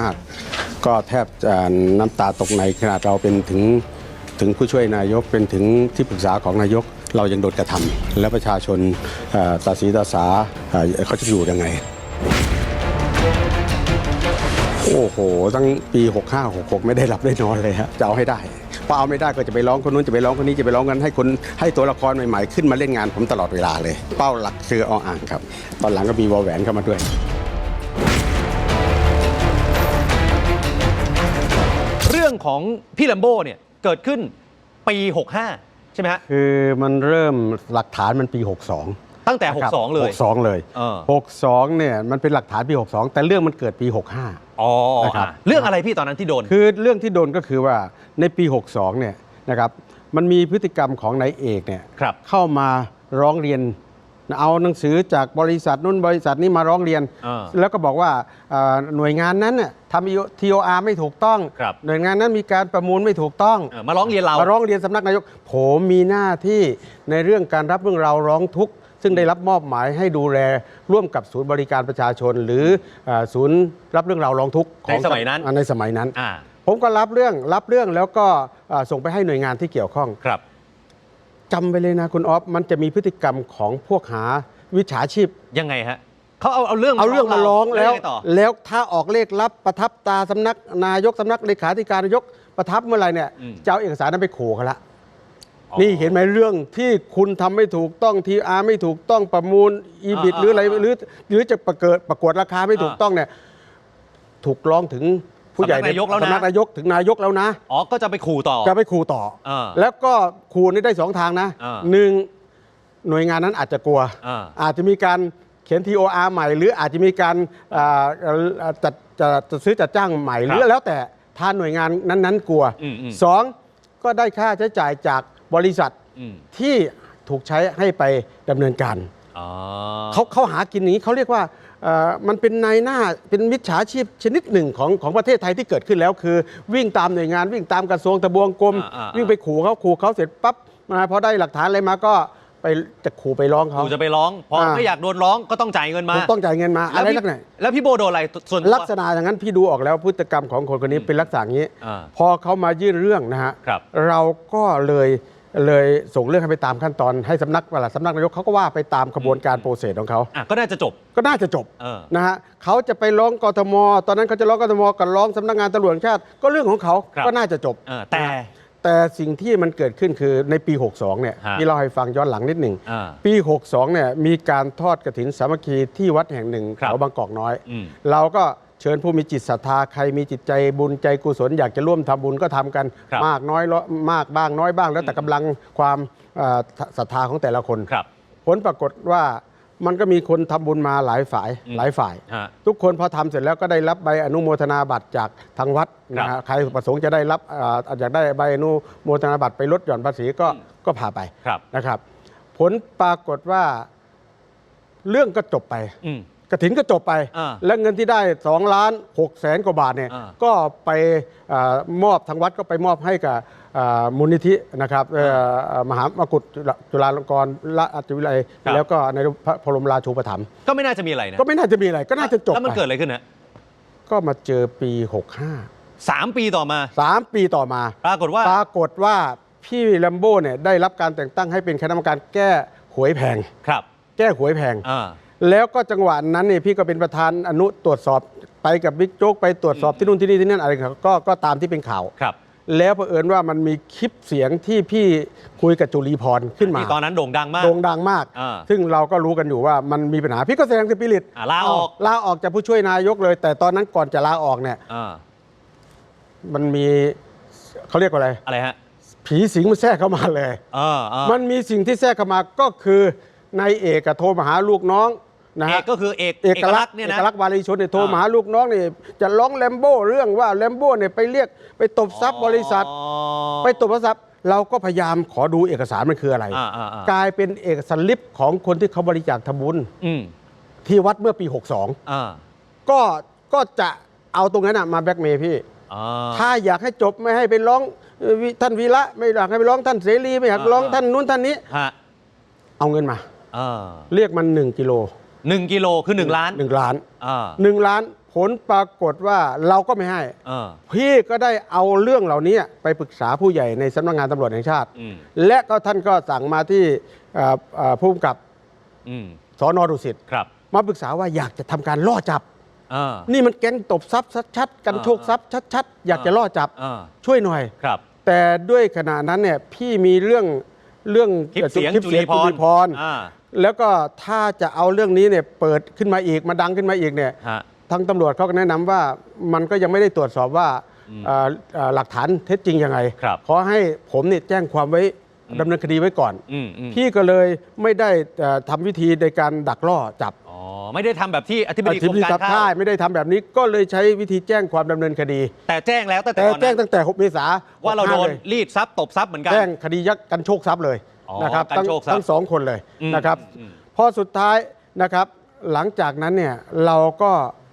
มาก ก็แทบจะน้ำตาตกในขนาดเราเป็นถึงถึงผู้ช่วยนายกเป็นถึงที่ปรึกษาของนายกเรายังโดนกระทำแล้วประชาชนตาสีตาสาเขาจะอยู่ยังไง โอ้โห ตั้งปี 65 66 ไม่ได้หลับได้นอนเลยฮะจะเอาให้ได้พอเอาไม่ได้ก็จะไปร้องคนนู้นจะไปร้องคนนี้จะไปร้องกันให้คนให้ตัวละครใหม่ๆ ขึ้นมาเล่นงานผมตลอดเวลาเลย เป้าหลักคือออ่างครับ ตอนหลังก็มีวอลแหวนเข้ามาด้วย รื่องของพี่ลัมโบ้เนี่ยเกิดขึ้นปี 65 ใช่ไหมฮะ คือมันเริ่มหลักฐานมันปี 62ตั้งแต่ นะครับ62 เลย 62 เลย เออ 62 เนี่ยมันเป็นหลักฐานปี 62 แต่เรื่องมันเกิดปี 65 อ๋อนะครับ อะเรื่องอะไรพี่ตอนนั้นที่โดน คือเรื่องที่โดนก็คือว่าในปี 62 เนี่ยนะครับมันมีพฤติกรรมของนายเอกเนี่ยครับ เข้ามาร้องเรียน เอาหนังสือจากบริษัทนู้นบริษัทนี้มาร้องเรียนอ่าแล้วก็บอกว่าเอ่อหน่วยงานนั้นน่ะทำ TOR ไม่ถูกต้องครับหน่วยงานนั้นมีการประมูลไม่ถูกต้องเออมาร้องเรียนเรา มาร้องเรียนสำนักนายก ผมมีหน้าที่ในเรื่องการรับเรื่องราวร้องทุกข์ซึ่งได้รับมอบหมายให้ดูแลร่วมกับศูนย์บริการประชาชน หรือเอ่อศูนย์รับเรื่องราวร้องทุกข์ของในสมัยนั้นอ่าในสมัยนั้นอ่าผมก็รับเรื่องรับเรื่องแล้วก็เอ่อส่งไปให้หน่วยงานที่เกี่ยวข้องครับ จำไปเลยนะคุณออฟมันจะมีพฤติกรรมของพวกหาวิชาชีพ ยังไงฮะเขาเอาเอาเรื่องเอาเรื่องมาร้องแล้ว ยังไงต่อแล้วถ้าออกเลขลับประทับตาสำนักนายกสำนักเลขาธิการนายกประทับเมื่อไหรเนี่ยอืมจะเอาเอกสารนั้นไปขู่เขาละ อ๋อ นี่เห็นไหมเรื่องที่คุณทำไม่ถูกต้องทีอาร์ไม่ถูกต้องประมูลอีบิดอ่าหรืออะไรอ่าหรือหรือจะประเกิดประกวดราคาไม่ถูกอ่า ต้องเนี่ย ถูกร้องถึง ผู้ใหญ่สำนักนายกแล้วนะ สำนักนายกถึงนายกแล้วนะ อ๋อ ก็จะไปขู่ต่อ จะไปขู่ต่ออ่าแล้วก็ขู่นี่ได้สองทางนะอ่าหนึ่งหน่วยงานนั้นอาจจะกลัวอ่าอาจจะมีการเขียน TOR ใหม่ หรืออาจจะมีการอ่าเอ่อจัดจะจะซื้อจัดจ้างใหม่หรือแล้วแต่ถ้าหน่วยงานนั้นๆกลัวอืมอืม สองก็ได้ค่าใช้จ่ายจากบริษัทอืมที่ถูกใช้ให้ไปดำเนินการ อ๋อ เขาเขาหากินอย่างนี้เขาเรียกว่าเอ่อ มันเป็นนายหน้าเป็นมิจฉาชีพชนิดหนึ่งของของประเทศไทยที่เกิดขึ้นแล้วคือ วิ่งตามหน่วยงานวิ่งตามกระทรวงทบวงกรมอ่าอ่าอ่าวิ่งไปขู่เขาขู่เขาเสร็จปั๊บมาพอได้หลักฐานอะไรมาก็ไปจะขู่ไปร้องเขาขู่จะไปร้องพออ่าไม่อยากโดนร้องก็ต้องจ่ายเงินมาผมต้องจ่ายเงินมาแล้อะวไรพี่ลักษณะแล้วพี่โบโดนอะไรส่วนตัวลักษณะอย่างนั้นพี่ดูออกแล้วพฤติกรรมของคนคนนี้เป็นลักษณะอย่างนี้อ่าพอเขามายื่นเรื่องนะฮะครับเราก็เลย เลยส่งเรื่องให้ไปตามขั้นตอนให้สำนักเวลาสำนักนายกเขาก็ว่าไปตามกระบวนการโปรเซสของเขา อะก็น่าจะจบ ก็น่าจะจบเออ นะฮะเขาจะไปร้องกทม ตอนนั้นเขาจะร้องกทมกับร้องสำนักงานตำรวจแห่งชาติ ก็เรื่องของเขาครับก็น่าจะจบเออแต่นะฮะแต่สิ่งที่มันเกิดขึ้นคือในปี 62 เนี่ยฮะที่เราให้ฟังย้อนหลังนิดหนึ่งอ่าปี 62 เนี่ยมีการทอดกระถินสามัคคีที่วัดแห่งหนึ่งครับแถวบางกอกน้อย อืม เราก็ เชิญผู้มีจิตศรัทธาใครมีจิตใจบุญใจกุศลอยากจะร่วมทำบุญก็ทำกันครับมากน้อยมากบ้างน้อยบ้าง แล้วแต่กำลังความเอ่อศรัทธาของแต่ละคนครับ ผลปรากฏว่ามันก็มีคนทำบุญมาหลายฝ่ายอืมหลายฝ่ายฮะทุกคนพอทำเสร็จแล้วก็ได้รับใบอนุโมทนาบัตรจากทางวัดครับนะฮะใครประสงค์จะได้รับอ่าอยากได้ใบอนุโมทนาบัตรไปลดหย่อนภาษีก็อืมก็พาไปครับนะครับ ผลปรากฏว่าเรื่องก็จบไปอืม กระถินก็จบไป อ่าและเงินที่ได้2ล้าน6แสนกว่าบาทเนี่ยอ่าก็ไปอามอบทางวัดก็ไปมอบให้กับอ่ามูลนิธินะครับเอ่ออ่ามหามกุฏจุฬาลงกรณราชวิทยาลัยครับ แล้วก็ในพระบรมราชูปถัมภ์ก็ไม่น่าจะมีอะไรนะก็ไม่น่าจะมีอะไรก็น่าจะจบแล้วมันไปเกิดอะไรขึ้นฮะก็มาเจอปีสามปีต่อมา65 3ปีต่อมา ปรากฏว่า ปรากฏว่าพี่แลมโบ้เนี่ยได้รับการแต่งตั้งให้เป็นคณะกรรมการแก้หวยแพง ครับแก้หวยแพง อ่า แล้วก็จังหวะนั้นเนี่ยพี่ก็เป็นประธานอนุตรวจสอบไปกับบิ๊กโจ๊กไปตรวจสอบที่นู่นที่นี่ที่นั่นอะไรก็ก็ตามที่เป็นข่าวครับ แล้วเผอิญว่ามันมีคลิปเสียงที่พี่คุยกับจุลีพรขึ้นมา ที่ตอนนั้นโด่งดังมาก โด่งดังมาก อ่า ซึ่งเราก็รู้กันอยู่ว่ามันมีปัญหาพี่ก็แสดงสปิริตอ่าลาออกลาออกจากผู้ช่วยนายกเลย แต่ตอนนั้นก่อนจะลาออกเนี่ยอ่ามันมีเขาเรียกว่าอะไร อะไรฮะผีสิงมันแทรกเข้ามาเลย เออเออมันมีสิ่งที่แทรกเข้ามาก็คือนายเอกอะโทรมาหาลูกน้อง นะเอฮะกก็คือเอกเอกลักษณ์เนี่ยเอนะกลักษณ์วารีชนเนี่ยโทรอ่ามมาหาลูกน้องเนี่ยจะร้องแลมโบ้เรื่องว่าแลมโบ้เนี่ยไปเรียกไปตบทรัพย์บริษัทอ๋อไปตบทรัพย์เราก็พยายามขอดูเอกสารมันคืออะไร อ่าอ่าอ่ากลายเป็นเอกสารลิปของคนที่เขาบริจาคทำบุญอืมที่วัดเมื่อปี อ่า62 ก็ก็จะเอาตรงนั้นนะมาแบล็กเมย์พี่ อ่า ถ้าอยากให้จบไม่ให้ไปร้องเอ่อวิท่านวีระไม่อยากให้ไปร้องท่านเสรีไม่อยากร้องอ่าท่านนู้นท่านนี้ ฮะเอาเงินมา อ่าเรียกมัน 1กิโล หนึ่งกิโลคือหนึ่งล้านหนึ่งล้านอ่าหนึ่งล้านผลปรากฏว่าเราก็ไม่ให้ เออ พี่ก็ได้เอาเรื่องเหล่านี้ไปปรึกษาผู้ใหญ่ในสำนักงานตำรวจแห่งชาติ อืม และก็ท่านก็สั่งมาที่เอ่อเอ่อผู้กำกับอืมสอนอดุสิตครับมาปรึกษาว่าอยากจะทำการล่อจับ เออ นี่มันแก๊งตบทรัพย์ชัดๆกันโชคทรัพย์ชัดๆอยากจะล่อจับเออช่วยหน่อย ครับ แต่ด้วยขณะนั้นเนี่ยพี่มีเรื่องเรื่องคลิปเสียงคลิปจุลีพรพรอ่า แล้วก็ถ้าจะเอาเรื่องนี้เนี่ยเปิดขึ้นมาอีกมาดังขึ้นมาอีกเนี่ยฮะ ทางตำรวจเขาก็แนะนำว่ามันก็ยังไม่ได้ตรวจสอบว่าเอ่อเอ่อหลักฐานเท็จจริงยังไงครับ ขอให้ผมเนี่ยแจ้งความไว้ดำเนินคดีไว้ก่อน อืมอืมพี่ก็เลยไม่ได้เอ่อทำวิธีในการดักล่อจับอ๋อไม่ได้ทำแบบที่อธิบดีกรมที่การจับข้าใช่ไม่ได้ทำแบบนี้ก็เลยใช้วิธีแจ้งความดำเนินคดี แต่แจ้งแล้วตั้งแต่แต่ตอนแจ้งนั้นตั้งแต่ 6 เมษาว่าเราโดนลยรีดทรัพย์ตบทรัพย์เหมือนกัน แจ้งคดียักกันโชคทรัพย์เลยอ๋อ นะครับกันทั้งโชคทรัพย์ทั้งสองคนเลยอืมนะครับอืมพอสุดท้ายนะครับหลังจากนั้นเนี่ยเราก็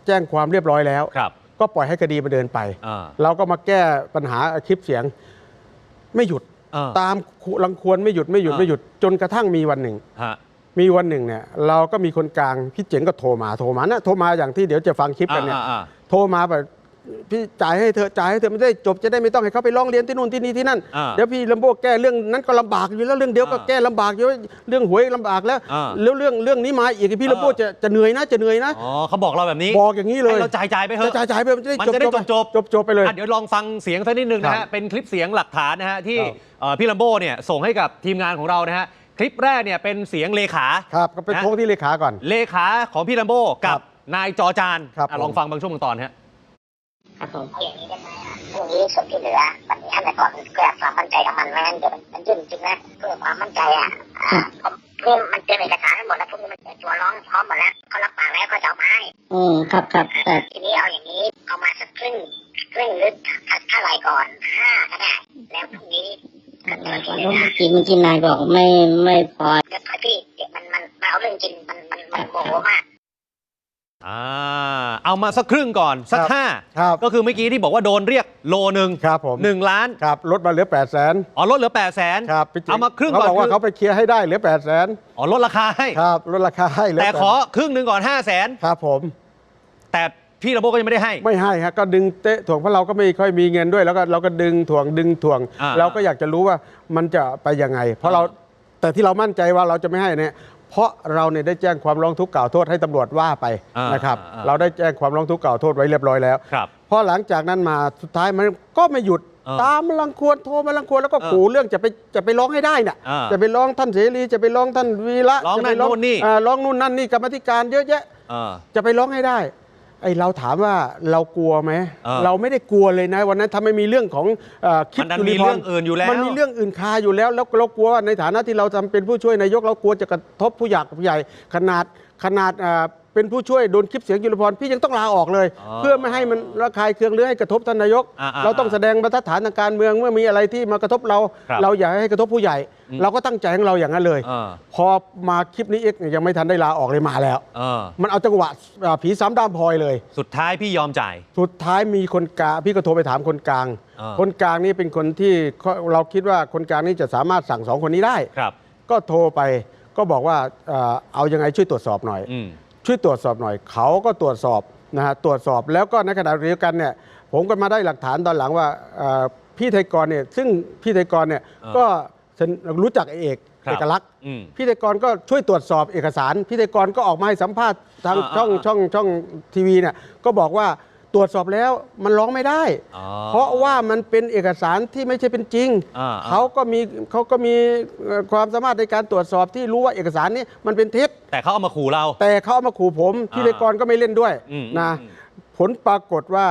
แจ้งความเรียบร้อยแล้วครับก็ปล่อยให้คดีมันเดินไปอ่าเราก็มาแก้ปัญหาคลิปเสียงไม่หยุดอ่าตามรังควรไม่หยุดไม่หยุดอ่าไม่หยุดจนกระทั่งมีวันหนึ่งฮะมีวันหนึ่งเนี่ยเราก็มีคนกลางพี่เจ๋งก็โทรมาโทรมานะโทรมาอย่างที่เดี๋ยวจะฟังคลิปกันเนี่ยอ่าอ่าโทรมาแบบ พี่จ่ายให้เธอะจ่ายให้เธอะไม่ได้จบจะได้ไม่ต้องให้เขาไปร้องเรียนที่นู่นที่นี่ที่นั่นอ่าเดี๋ยวพี่ลำโบแก้เรื่องนั้นก็ลำบากอยู่แล้วเรื่องเดียวก็อ่าแก้ลำบากอยู่เรื่องหวยลำบากแล้วอ่า แล้วเรื่องเรื่องนี้มาอีกพี่ลำโบอ่าจะจะเหนื่อยนะจะเหนื่อยนะ อ๋อเขาบอกเราแบบนี้บอกอย่างนี้เลยให้เราจ่ายจ่ายไปเถจะอะจ่ายจ่ายไปมันจะได้มันจบจะได้จบจบจบจบไปเลยอะเดี๋ยวลองฟังเสียงสักนิดนึงนะครัฮะบเป็นคลิปเสียงหลักฐานนะฮะที่ครับ เอ่อพี่ลัมโบเนี่ยส่งให้กับทีมงานของเรานะฮะคลิปแรกเนี่ยเป็นเสียงเลขา ครับก็ไปนะโทรที่เลขาก่อน เลขาของพี่ลัมโบกัครับบนายจอจานครับอะผม ลองฟังบางช่วงบางตอนฮะ ครับผมเอาอย่างนี้ได้ไหมอะพรุ่งนี้ส่วนที่เหลือวันนี้ให้ไปก่อนเพื่อความมั่นใจกับมันไม่งั้นเดี๋ยวมันยุ่งจริงนะเพื่อความมั่นใจอะอ่าผมเพื่อมันเตรียมเอกสารทั้งหมดแล้วพรุ่งนี้มันตัวร้องพร้อมหมดแล้วเขารับปากแล้วเขาจะเอามาให้อืมครับครับแต่ทีนี้เอาอย่างนี้เอามาสักครึ่งครึ่งหรือเท่าไหร่ก่อนห้าก็ได้แล้วพรุ่งนี้ก็เจอทีเมื่นึงนมื่อกี้นายบอกไม่ไม่พอเดี๋ยวพี่เดี๋ยวมันมันมันเอาเรื่องจริงมันมันมันโมโหมาก อ่าเอามาสักครึ่งก่อน สักครับห้าครับก็คือเมื่อกี้ที่บอกว่าโดนเรียกโลหนึ่งครับผม หนึ่งล้านครับลดมาเหลือ8 0 0 0 0นอ๋อลดเหลือ8ปดแสนครับพี่จ๋งเอามาครึ่งเขาก่อนบอกว่าคือเขาไปเคลียร์ให้ได้เหลือ8 0 0 0 0นอ๋อลดราคาให้ครับลดราคาให้เหลืแต่800,000ขอครึ่งหนึ่งก่อน5 0 0แสนครับผมแต่พี่ลัมโบก็ยังไม่ได้ให้ ไม่ให้ฮะก็ดึงเตะถ่วงเพราะเราก็ไม่ค่อยมีเงินด้วย แล้วก็เราก็ดึงถ่วงดึงถ่วง อ่า เราก็อยากจะรู้ว่ามันจะไปยังไง เพราะเราแต่ที่เรามั่นใจว่าเราจะไม่ให้เนี่ย เพราะเราเนี่ยได้แจ้งความร้องทุกข์กล่าวโทษให้ตำรวจว่าไปอ่านนะครับ อ่าเราได้แจ้งความร้องทุกข์กล่าวโทษไว้เรียบร้อยแล้วครับพอหลังจากนั้นมาสุดท้ายมันก็ไม่หยุดเออตามมาลังควรโทรมาลังควรแล้วก็เออขู่เรื่องจะไปจะไปร้องให้ได้น่ะอ่าจะไปร้องท่านเสรีจะไปร้องท่านวีระร้องจะไปนั่นนู่นนี่ อ่าร้องนู่นนั่นนี่กรรมาธิการเยอะแยะ เออ จะไปร้องให้ได้ ไอเราถามว่าเรากลัวไหมเออเราไม่ได้กลัวเลยนะวันนั้นถ้าไม่มีเรื่องของเอ่อคลิปมันดันจุลิมีพเรื่องอื่นอยู่แล้ว มันมีเรื่องอื่นคาอยู่แล้วแล้วเรากลัวว่าในฐานะที่เราทำเป็นผู้ช่วยนายกเรากลัวจะกระทบผู้หยักผู้ใหญ่ขนาด ขนาดเอ่อเป็นผู้ช่วยโดนคลิปเสียงจุลพรพี่ยังต้องลาออกเลยอ๋อเพื่อไม่ให้มันระคายเคืองหรือให้กระทบท่านนายกอ่าๆเราต้องแสดงบรรทัดฐานทางการเมืองเมื่อมีอะไรที่มากระทบเราครับเราอย่าให้กระทบผู้ใหญ่ เราก็ตั้งใจของเราอย่างนั้นเลยเออพอมาคลิปนี้เอ็กซ์เนี่ยยังไม่ทันได้ลาออกเลยมาแล้วเออมันเอาจังหวะอ่าผีซ้ำด้ามพลอยเลย สุดท้ายพี่ยอมจ่าย สุดท้ายมีคนกลางพี่ก็โทรไปถามคนกลางอ่าคนกลางนี่เป็นคนที่เขาเราคิดว่าคนกลางนี่จะสามารถสั่งสองคนนี้ได้ครับก็โทรไป ก็บอกว่าเอ่อเอายังไงช่วยตรวจสอบหน่อย อืม ช่วยตรวจสอบหน่อยเขาก็ตรวจสอบนะฮะตรวจสอบแล้วก็ในขณะเดียวกันเนี่ยผมก็มาได้หลักฐานตอนหลังว่าเอ่อพี่ไทยกรเนี่ยซึ่งพี่ไทยกรเนี่ยอ่าก็เซ็นรู้จักไอ้เอกครับเอกลักษณ์อืมพี่ไทยกรก็ช่วยตรวจสอบเอกสารพี่ไทยกรก็ออกมาให้สัมภาษณ์ทางอ่าช่องอ่า ช่องช่องทีวีเนี่ยก็บอกว่าต รวจสอบแล้วมันร้องไม่ได้ อ๋อเพราะว่ามันเป็นเอกสารที่ไม่ใช่เป็นจริงอ่า เขาก็มีเขาก็มีเอ่อความสามารถในการตรวจสอบที่รู้ว่าเอกสารนี้มันเป็นเท็จ แต่เขาเอามาขู่เรา แต่เขาเอามาขู่ผมพี่อ่าเลกรก็ไม่เล่นด้วยอืมนะอืมผลปรากฏว่า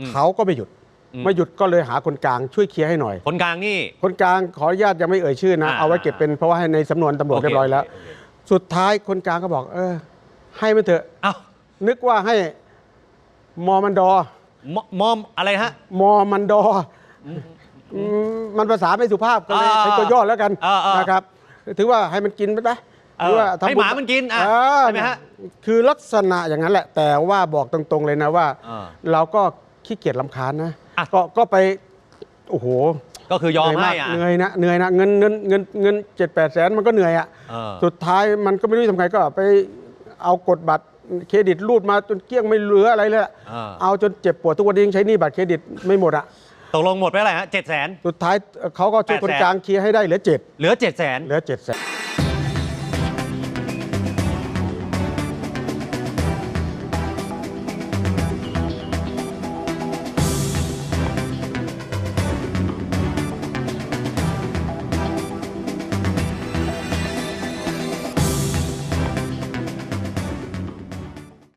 อืมเขาก็ไม่หยุดอืม ไม่หยุดก็เลยหาคนกลางช่วยเคลียร์ให้หน่อย คนกลางนี่ คนกลางขออนุญาตยังไม่เอ่ยชื่อนะ อ่าเอาไว้เก็บเป็นเพราะว่าให้ในสำนวนตำรวจโอเคเรียบร้อยแล้ว โอเคโอเค สุดท้ายคนกลางก็บอก เออ ให้มันเถอะ เอ้า นึกว่าให้มอมันดอ มมอมอะไรฮะ มอมันดออมมันภาษาไม่สุภาพก็เลยอ่าใช้ตัวย่อแล้วกันอ่าอ่านนะครับ ถือว่าให้มันกินไปไหมเออหรือว่าให้ทำบุญหมามันกินอะเออใช่ไหมฮะคือลักษณะอย่างนั้นแหละ แต่ว่าบอกตรงๆเลยนะว่า อ่าเราก็ขี้เกียจลำคาญนะอะ ก็ก็ไป โอ้โห ก็คือยอมเหนื่ให้ยากอะ เหนื่อยนะเหนื่อยนะเงินเงินเงินเงินเจ็ดแปดแสนมันก็เหนื่อยอะเออสุดท้ายมันก็ไม่รู้จะทำไงก็ไปเอากดบัตร เครดิตรูดมาจนเกลี้ยงไม่เหลืออะไรเลยอะอ่า เอาจนเจ็บปวดทุกวันนี้ยังใช้หนี้บัตรเครดิตไม่หมดอะตกลงหมดไปเท่าไหร่ฮะเจ็ดแสน สุดท้ายเขาก็ช่วยคน800,000กลางเคลียร์ให้ได้เหลือเจ็ดเหลือเจ็ดแสน เหลือเจ็ดแสน